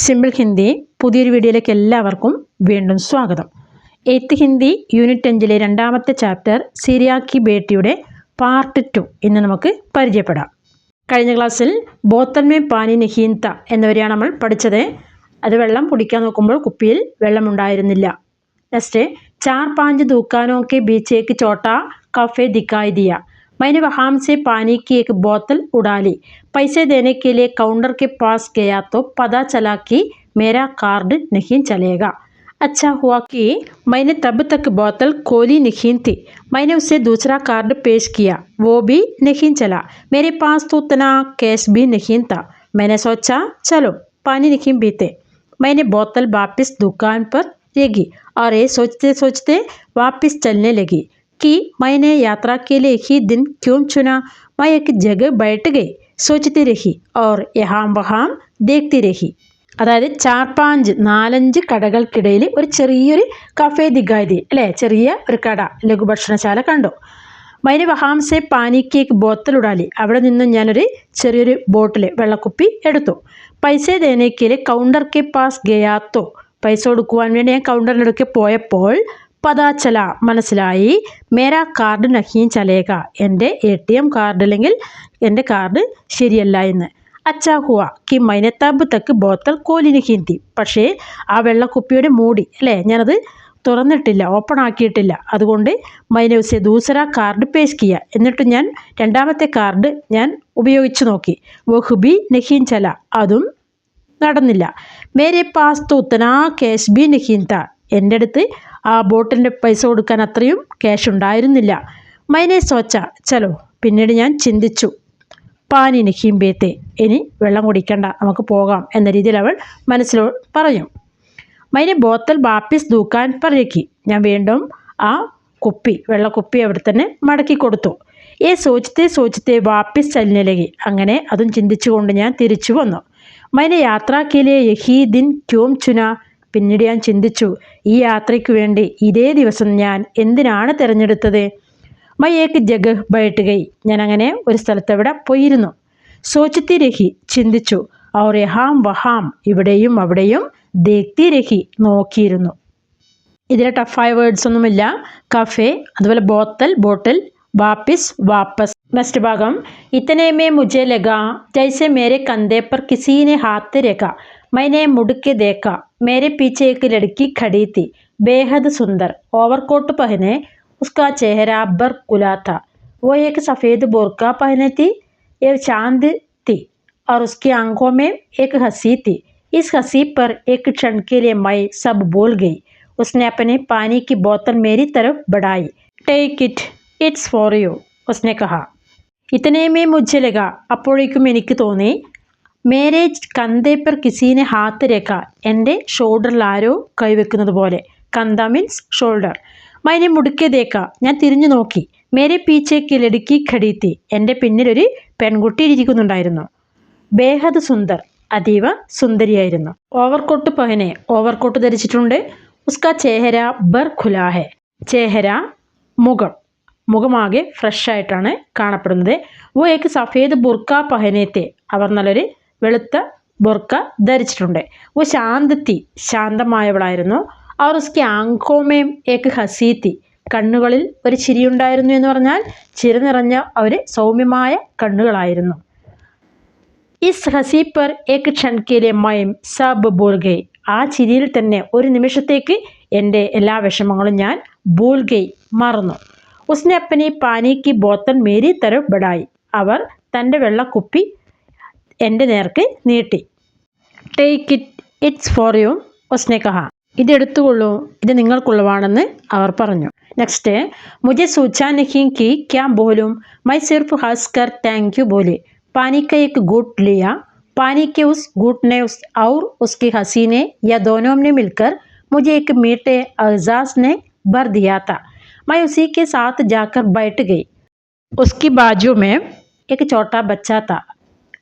Simple Hindi പുതിയൊരു വീഡിയോയിലേക്ക് എല്ലാവർക്കും വീണ്ടും സ്വാഗതം. എയ്ത്ത് ഹിന്ദി യൂണിറ്റ് അഞ്ചിലെ രണ്ടാമത്തെ ചാപ്റ്റർ സിരിയാക്കി ബേട്ടിയുടെ പാർട്ട് ടു ഇന്ന് നമുക്ക് പരിചയപ്പെടാം. കഴിഞ്ഞ ക്ലാസ്സിൽ ബോത്തൻമേ പാനി നിഹീന്ത എന്നിവരെയാണ് നമ്മൾ പഠിച്ചത്. അത് വെള്ളം കുടിക്കാൻ നോക്കുമ്പോൾ കുപ്പിയിൽ വെള്ളമുണ്ടായിരുന്നില്ല. നെക്സ്റ്റ് ചാർ പാഞ്ച് തൂക്കാനോക്കെ ബീച്ചേക്ക് ചോട്ട കഫേ ദിക്കായ് ദിയ. मैंने वहाँ से पानी की एक बोतल उड़ा ली। पैसे देने के लिए काउंटर के पास गया तो पता चला कि मेरा कार्ड नहीं चलेगा। अच्छा हुआ कि मैंने तब तक बोतल खोली नहीं थी। मैंने उसे दूसरा कार्ड पेश किया, वो भी नहीं चला। मेरे पास तो उतना कैश भी नहीं था। मैंने सोचा, चलो, पानी नहीं पीते। मैंने बोतल वापस दुकान पर रहेगी और ये सोचते सोचते वापस चलने लगी। कि मैंने यात्रा के लिए ही दिन क्यों चुना मैं एक जगह बैठ गई सोचती रही और यहाँ वहाँ देखती रही അതായത് ചാർപ്പാഞ്ച് നാലഞ്ച് കടകൾക്കിടയിൽ ഒരു ചെറിയൊരു കഫേ ദിഗായതി അല്ലേ ചെറിയ ഒരു കട ലഘുഭക്ഷണശാല കണ്ടു മൈന് വഹാംസെ പാനിക്കേക്ക് ബോത്തൽ ഉടാലി അവിടെ നിന്നും ഞാനൊരു ചെറിയൊരു ബോട്ടിൽ വെള്ളക്കുപ്പി എടുത്തു പൈസ ദേനേക്കിൽ കൗണ്ടർ കെ പാസ് ഗയാത്തോ പൈസ കൊടുക്കുവാൻ വേണ്ടി ഞാൻ കൗണ്ടറിനടുക്കെ പോയപ്പോൾ പതാച്ചല മനസ്സിലായി? മേരാ കാർഡ് നഹീം ചലേക. എന്റെ എ ടി എം കാർഡ് അല്ലെങ്കിൽ എന്റെ കാർഡ് ശരിയല്ല എന്ന്. അച്ചാ ഹുവ കി മൈനത്താബ് തക്ക് ബോത്തൽ കോലിന് ഹീന്തി പക്ഷേ ആ വെള്ളക്കുപ്പിയുടെ മൂടി അല്ലേ? ഞാനത് തുറന്നിട്ടില്ല ഓപ്പൺ ആക്കിയിട്ടില്ല. അതുകൊണ്ട് മൈനൗസെ ദൂസറ കാർഡ് പേസ് കിയ. എന്നിട്ട് ഞാൻ രണ്ടാമത്തെ കാർഡ് ഞാൻ ഉപയോഗിച്ച് നോക്കി. വഹുബി നഹീൻ ചല. അതും നടന്നില്ല. മേരെ പാസ് തൂത്തനാ കേസ് ബി നഹീൻ താ. എന്റെ അടുത്ത് ആ ബോട്ടിന്റെ പൈസ കൊടുക്കാൻ അത്രയും ക്യാഷ് ഉണ്ടായിരുന്നില്ല. മൈനെ സോച്ച ചലോ. പിന്നീട് ഞാൻ ചിന്തിച്ചു. പാനി നഹീം ബേത്തെ ഇനി വെള്ളം കുടിക്കണ്ട നമുക്ക് പോകാം എന്ന രീതിയിൽ അവൾ മനസ്സിലോ പറഞ്ഞു. മൈനെ ബോത്തൽ വാപ്പിസ് ദൂക്കാൻ പറയക്കി ഞാൻ വീണ്ടും ആ കുപ്പി വെള്ളക്കുപ്പി അവിടെ തന്നെ മടക്കി കൊടുത്തു. ഏ സോച്ചത്തെ സോച്ചത്തെ വാപ്പിസ് ചലിനിലകി. അങ്ങനെ അതും ചിന്തിച്ചുകൊണ്ട് ഞാൻ തിരിച്ചു വന്നു. മൈനെ യാത്രാക്കിലെ യഹീദിൻ ക്യോം ചുന? പിന്നീട് ഞാൻ ചിന്തിച്ചു ഈ യാത്രയ്ക്ക് വേണ്ടി ഇതേ ദിവസം ഞാൻ എന്തിനാണ് തിരഞ്ഞെടുത്തത്? മയേക്ക് ജഗഹ് ബയട്ട് ഞാൻ അങ്ങനെ ഒരു സ്ഥലത്തവിടെ പോയിരുന്നു. സോച്ചത്തി രഹി ചിന്തിച്ചു ഔർ യഹാം വഹാം ഇവിടെയും അവിടെയും ദേക്തി രഹി നോക്കിയിരുന്നു. ഇതിലെ ടഫായ വേർഡ്സ് ഒന്നുമില്ല. കഫേ അതുപോലെ ബോത്തൽ ബോട്ടിൽ വാപ്പിസ് വാപ്പസ്. നെക്സ്റ്റ് ഭാഗം ഇത്തനേമേ മുജേ ലഗ ജൈസെ മേരെ കന്തേപ്പർ കിസീനെ ഹാത്ത് രഗ मैंने मुड़ के देखा मेरे पीछे एक लड़की खड़ी थी बेहद सुंदर ओवरकोट पहने उसका चेहरा बर खुला था वो एक सफ़ेद बोरका पहने थी ये चाँद थी और उसकी आँखों में एक हँसी थी इस हँसी पर एक क्षण के लिए मैं सब बोल गई उसने अपने पानी की बोतल मेरी तरफ़ बढ़ाई take it it's for you उसने कहा इतने में मुझे लगा अपोड़ी को मैंने തോന്നി മേരെ കന്തേ per കിസീനെ ഹാത്ത് രേഖ. എന്റെ ഷോൾഡറിൽ ആരോ കൈവെക്കുന്നത് പോലെ. കന്ത മീൻസ് ഷോൾഡർ. മൈനെ മുടുക്കിയതേക്ക ഞാൻ തിരിഞ്ഞു നോക്കി. മേരെ പീച്ചേക്ക് ലടുക്കി ഖടീത്തി എന്റെ പിന്നിലൊരു പെൺകുട്ടി ഇരിക്കുന്നുണ്ടായിരുന്നു. ബേഹദ് സുന്ദർ. അതീവ സുന്ദരിയായിരുന്നു. ഓവർകോട്ട് പഹനെ. ഓവർകോട്ട് ധരിച്ചിട്ടുണ്ട് ഉസ്ക ചേഹര ബർ ഖുലാഹെ. ചേഹര മുഖം. മുഖമാകെ ഫ്രഷ് ആയിട്ടാണ് കാണപ്പെടുന്നത്. വോ ഏക്ക് സഫേദ് ബുർക്ക പഹനേത്തെ. അവർ നല്ലൊരു വെളുത്ത ബുർക്ക ധരിച്ചിട്ടുണ്ട്. ഓ ശാന്തത്തി ശാന്തമായവളായിരുന്നു. അവർ ഉസ്കി ആങ്കോമേം ഏക്ക് ഹസീത്തി. കണ്ണുകളിൽ ഒരു ചിരിയുണ്ടായിരുന്നു എന്ന് പറഞ്ഞാൽ ചിരി നിറഞ്ഞ അവർ സൗമ്യമായ കണ്ണുകളായിരുന്നു. ഇസ് ഹസീപ്പർ പർ ഏക്ക് ക്ഷൺകിലെ മയം സബ് ബോൾഗെ ആ ചിരിയിൽ തന്നെ ഒരു നിമിഷത്തേക്ക് എന്റെ എല്ലാ വിഷമങ്ങളും ഞാൻ ബോൽഗൈ മറന്നു. ഉസ്നെ അപ്പനെ പാനിക്ക് ബോത്തൻ മേരി തരം ബഡായി അവർ തന്റെ വെള്ളക്കുപ്പി എന്റെ നേർക്ക് നീട്ടി. Take it it's for you ഒസ്നേക്കഹ ഇതെടുത്തുകൊള്ളൂ ഇത് നിങ്ങൾക്കുള്ളവാണെന്ന് അവർ പറഞ്ഞു. നെക്സ്റ്റ് മുജെ സൂചാനഹീം കി ക്യാ ബോലും? മൈ സിർഫ് ഹാസ്കർ താങ്ക് യു ബോലി. പാനിക്കയ്ക്ക് ഗുഡ് ലിയ. पानी के उस घुट ने उस और उसकी हंसी ने या दोनों ने मिलकर मुझे एक मीठे एजाज ने भर दिया था मैं उसी के साथ जाकर बैठ गई उसकी बाजू में एक छोटा बच्चा था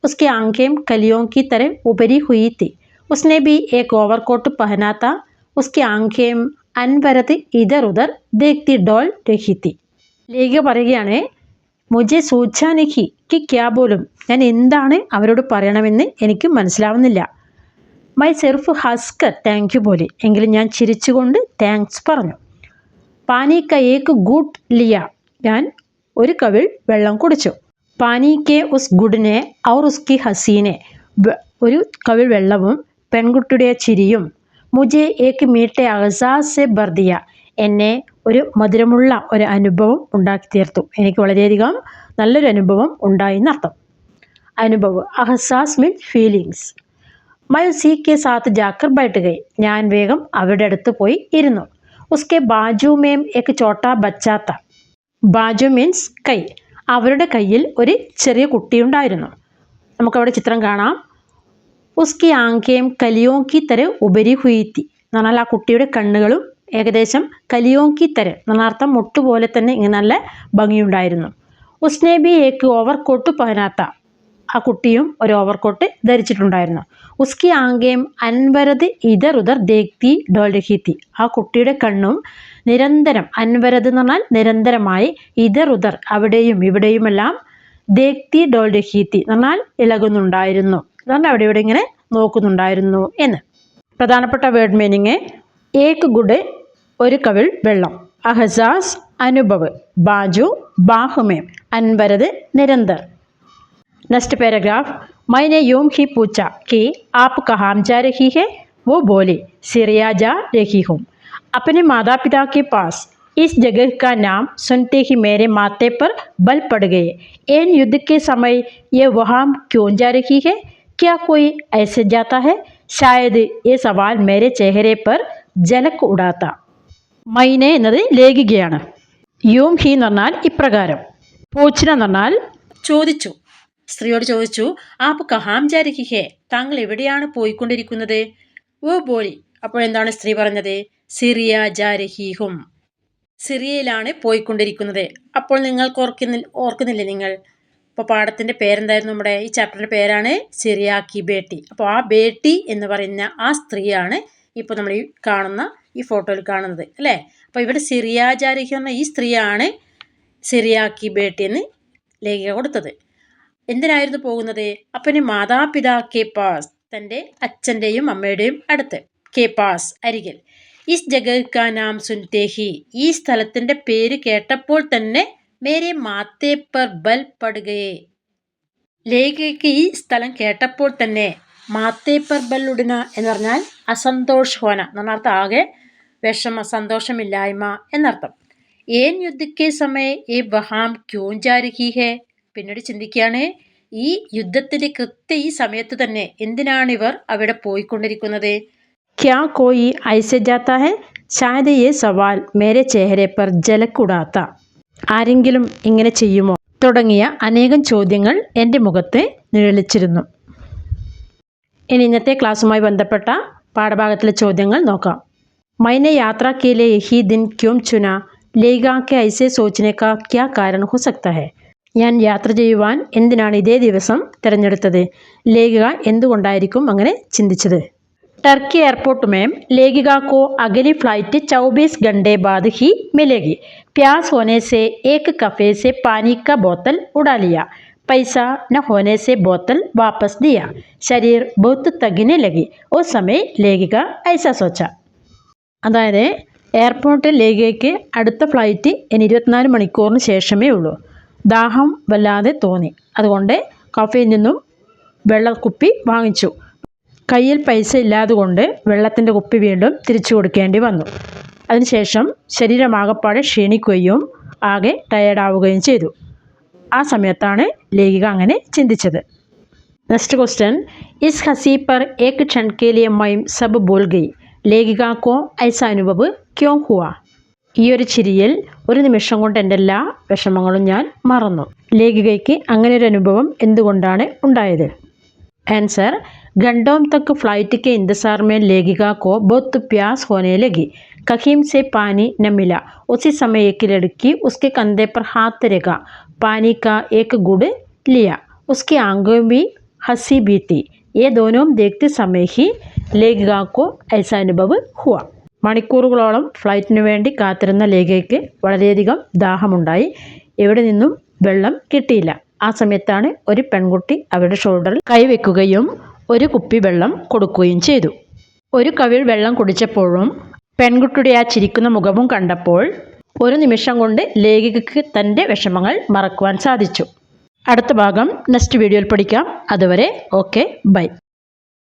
उसकी आंखें कलियों की तरह उभरी हुई थी उसने भी एक ओवरकोट पहना था उसकी आंखें അൻവരത് ഇതർ ഉദർ ദേക്തി ഡോൾ രഹിത്തി ലേഖ പറയുകയാണ് മുജെ സൂച്ചാനിഹി കി ക്യാ പോലും ഞാൻ എന്താണ് അവരോട് പറയണമെന്ന് എനിക്ക് മനസ്സിലാവുന്നില്ല മൈ സെർഫ് ഹസ്കർ താങ്ക് യു പോലെ എങ്കിലും ഞാൻ ചിരിച്ചുകൊണ്ട് താങ്ക്സ് പറഞ്ഞു പാനി ക ഏക്ക് ഗുഡ് ലിയ ഞാൻ ഒരു കവിൾ വെള്ളം കുടിച്ചു പാനി കെ ഉസ് ഗുഡ്നെ ഔർ ഉസ്കി ഹസീനെ. ഒരു കവിൾ വെള്ളവും പെൺകുട്ടിയുടെ ചിരിയും മുജെ ഏക്ക് മീട്ടെ അഹസാസെ ബർദിയ. എന്നെ ഒരു മധുരമുള്ള ഒരു അനുഭവം ഉണ്ടാക്കി തീർത്തു. എനിക്ക് വളരെയധികം നല്ലൊരു അനുഭവം ഉണ്ടായി എന്നർത്ഥം. അനുഭവം അഹസാസ് മീൻ ഫീലിങ്സ്. മൈ സി കെ സാത്ത് ജാക്കർ ബൈട്ട് ഗൈ ഞാൻ വേഗം അവരുടെ അടുത്ത് പോയി ഇരുന്നു. ഉസ്കെ ബാജു മേം ഏക്ക് ചോട്ടാ ബച്ചാത്ത. ബാജു മീൻസ് കൈ. അവരുടെ കയ്യിൽ ഒരു ചെറിയ കുട്ടിയുണ്ടായിരുന്നു. നമുക്കവിടെ ചിത്രം കാണാം. ഉസ്കി ആങ്കേം കലിയോങ്കി തര ഉപരി ഹുയിത്തി എന്ന് പറഞ്ഞാൽ ആ കുട്ടിയുടെ കണ്ണുകളും ഏകദേശം കലിയോങ്കി തര എന്ന് അർത്ഥം മുട്ടുപോലെ തന്നെ ഇങ്ങനെ നല്ല ഭംഗിയുണ്ടായിരുന്നു. ഉസ്നേബി ഏക്ക് ഓവർ കോട്ട് പഹനാത്ത ആ കുട്ടിയും ഒരു ഓവർകോട്ട് ധരിച്ചിട്ടുണ്ടായിരുന്നു. ഉസ്കി ആങ്കേം അൻവരത് ഇതർ ഉദർ ദേക്തി ഡോൾ രഹീത്തി ആ കുട്ടിയുടെ കണ്ണും നിരന്തരം അൻവരത് എന്ന് പറഞ്ഞാൽ നിരന്തരമായി ഇതർ ഉദർ അവിടെയും ഇവിടെയുമെല്ലാം ദേക്തി ഡോൾ ഡെഹീത്തി എന്ന് പറഞ്ഞാൽ ഇളകുന്നുണ്ടായിരുന്നു. എന്ന് പറഞ്ഞാൽ അവിടെ ഇവിടെ ഇങ്ങനെ നോക്കുന്നുണ്ടായിരുന്നു എന്ന്. പ്രധാനപ്പെട്ട വേർഡ് മീനിങ് ഏക്ക് ഗുഡ് ഒരു കവിൾ വെള്ളം. അഹസാസ് അനുഭവ് ബാജു ബാഹുമേം അൻവരത് നിരന്തർ. നെക്സ്റ്റ് പാരഗ്രാഫ് മൈനെ യോം ഹി പൂച്ച കി ആപ്പ് കഹാം ജാ രഹി ഹെ വോ ബോലി സിറിയാജ രഹിഹും अपने माता पिता के पास इस जगह का नाम सुनते ही मेरे माथे पर बल पड़ गए इन युद्ध के समय ये वहाँ क्यों जा रही है क्या कोई ऐसे जाता है शायद ये सवाल मेरे चेहरे पर ജലക്ക് ഉടാത്ത മൈനെ എന്നത് ലേഖികയാണ് യൂം ഹി എന്ന് പറഞ്ഞാൽ ഇപ്രകാരം പൂച്ചിന എന്ന് പറഞ്ഞാൽ ചോദിച്ചു സ്ത്രീയോട് ചോദിച്ചു ആപ്പ് കഹാം ജാരഹിഹേ താങ്കൾ എവിടെയാണ് പോയിക്കൊണ്ടിരിക്കുന്നത് ഓ ബോലി അപ്പോൾ എന്താണ് സ്ത്രീ പറഞ്ഞത്? സിറിയ ജാരഹീഹും. സിറിയയിലാണ് പോയിക്കൊണ്ടിരിക്കുന്നത്. അപ്പോൾ നിങ്ങൾക്ക് ഓർക്കുന്നില്ല ഓർക്കുന്നില്ലേ നിങ്ങൾ? അപ്പോൾ പാഠത്തിന്റെ പേരെന്തായിരുന്നു നമ്മുടെ? ഈ ചാപ്റ്ററിന്റെ പേരാണ് സിറിയ കി ബേട്ടി. അപ്പോൾ ആ ബേട്ടി എന്ന് പറയുന്ന ആ സ്ത്രീയാണ് ഇപ്പോൾ നമ്മൾ ഈ കാണുന്ന ഈ ഫോട്ടോയിൽ കാണുന്നത് അല്ലേ? അപ്പോൾ ഇവിടെ സിറിയ ജാരഹി എന്ന ഈ സ്ത്രീയാണ് സിറിയ കി ബേട്ടി എന്ന് ലേഖിക കൊടുത്തത്. എന്തിനായിരുന്നു പോകുന്നത്? അപ്പന് മാതാപിതാക്കെ പാസ് തന്റെ അച്ഛന്റെയും അമ്മയുടെയും അടുത്ത്. കെ പാസ് അരികിൽ. ഇസ് ജഗ നാം സുൻതേഹി ഈ സ്ഥലത്തിന്റെ പേര് കേട്ടപ്പോൾ തന്നെ മേരെ മാത്തേ പർ ബൽ പടുകയെ. ലേഖയ്ക്ക് ഈ സ്ഥലം കേട്ടപ്പോൾ തന്നെ മാത്തേ പർ ബൽ ഉടന എന്ന് പറഞ്ഞാൽ അസന്തോഷ് ഹോന എന്നർത്ഥം ആകെ വിഷമ സന്തോഷമില്ലായ്മ എന്നർത്ഥം. ഏൻ യുദ്ധക്കെ സമയ ഏ ബഹാം ക്യോൻ ജാരഹി ഹേ? പിന്നീട് ചിന്തിക്കുകയാണ് ഈ യുദ്ധത്തിന്റെ കൃത്യ ഈ സമയത്ത് തന്നെ എന്തിനാണ് ഇവർ അവിടെ പോയിക്കൊണ്ടിരിക്കുന്നത്? ക്യാ കോയി ഐസെ ജാത്ത ഹെ ശായദ് യേ സവാൽ മേരെ ചേഹരെ പർ ജലക്കുടാത്ത ആരെങ്കിലും ഇങ്ങനെ ചെയ്യുമോ തുടങ്ങിയ അനേകം ചോദ്യങ്ങൾ എൻ്റെ മുഖത്ത് നിഴലിച്ചിരുന്നു ഇനി ഇന്നത്തെ ക്ലാസ്സുമായി ബന്ധപ്പെട്ട പാഠഭാഗത്തിലെ ചോദ്യങ്ങൾ നോക്കാം मैंने यात्रा के लिए यही दिन क्यों चुना लेगा के ऐसे सोचने का क्या कारण हो सकता है ഞാൻ യാത്ര ചെയ്യുവാൻ എന്തിനാണ് ഇതേ ദിവസം തിരഞ്ഞെടുത്തത് ലേഖിക എന്തുകൊണ്ടായിരിക്കും അങ്ങനെ ചിന്തിച്ചത് ടർക്കി എയർപോർട്ട് में लेखिका को अगली फ्लाइट 24 घंटे बाद ही मिलेगी प्यास होने से एक कफे से पानी का बोतल उड़ा लिया पैसा न होने से बोतल वापस दिया शरीर बहुत तगने लगी उस समय लेखिका ऐसा सोचा അതായത് എയർപോർട്ടിൽ ലേഖയ്ക്ക് അടുത്ത ഫ്ലൈറ്റ് ഇനി ഇരുപത്തിനാല് മണിക്കൂറിന് ശേഷമേ ഉള്ളൂ ദാഹം വല്ലാതെ തോന്നി അതുകൊണ്ട് കഫയിൽ നിന്നും വെള്ളക്കുപ്പി വാങ്ങിച്ചു കയ്യിൽ പൈസ ഇല്ലാതുകൊണ്ട് വെള്ളത്തിന്റെ കുപ്പി വീണ്ടും തിരിച്ചു കൊടുക്കേണ്ടി വന്നു. അതിനുശേഷം ശരീരമാകപ്പാടെ ക്ഷീണിക്കുകയും ആകെ ടയേർഡാവുകയും ചെയ്തു. ആ സമയത്താണ് ലേഖിക അങ്ങനെ ചിന്തിച്ചത്. നെക്സ്റ്റ് ക്വസ്റ്റ്യൻ ഇസ് ഹസീപ്പർ പർ ഏക് ക്ഷൺകെ ലിയ സബ് ബോൾ ഗൈ ലേഖിക കോ ഐസ അനുഭവ് ക്യോ ഹുവ? ഈ ഒരു ചിരിയിൽ ഒരു നിമിഷം കൊണ്ട് എന്റെ എല്ലാ വിഷമങ്ങളും ഞാൻ മറന്നു. ലേഖികയ്ക്ക് അങ്ങനെ ഒരു അനുഭവം എന്തുകൊണ്ടാണ് ഉണ്ടായത്? आंसर घंटों तक फ्लाइट के इंतजार में लेखिका को बहुत प्यास होने लगी कहीं से पानी न मिला उसी समय एक लड़की उसके कंधे पर हाथ रखा पानी का एक गुड़ लिया उसकी आंखों में हंसी भी थी ये दोनों देखते समय ही लेखिका को ऐसा अनुभव हुआ മണിക്കൂറുകളോളം ഫ്ലൈറ്റിനു വേണ്ടി കാത്തിരുന്ന ലേഖയ്ക്ക് വളരെയധികം ദാഹമുണ്ടായി എവിടെ നിന്നും വെള്ളം കിട്ടിയില്ല ആ സമയത്താണ് ഒരു പെൺകുട്ടി അവരുടെ ഷോൾഡറിൽ കൈവെക്കുകയും ഒരു കുപ്പി വെള്ളം കൊടുക്കുകയും ചെയ്തു. ഒരു കവിൾ വെള്ളം കുടിച്ചപ്പോഴും പെൺകുട്ടിയുടെ ആ ചിരിക്കുന്ന മുഖവും കണ്ടപ്പോൾ ഒരു നിമിഷം കൊണ്ട് ലേഖികയ്ക്ക് തന്റെ വിഷമങ്ങൾ മറക്കുവാൻ സാധിച്ചു. അടുത്ത ഭാഗം നെക്സ്റ്റ് വീഡിയോയിൽ പഠിക്കാം. അതുവരെ ഓക്കെ ബൈ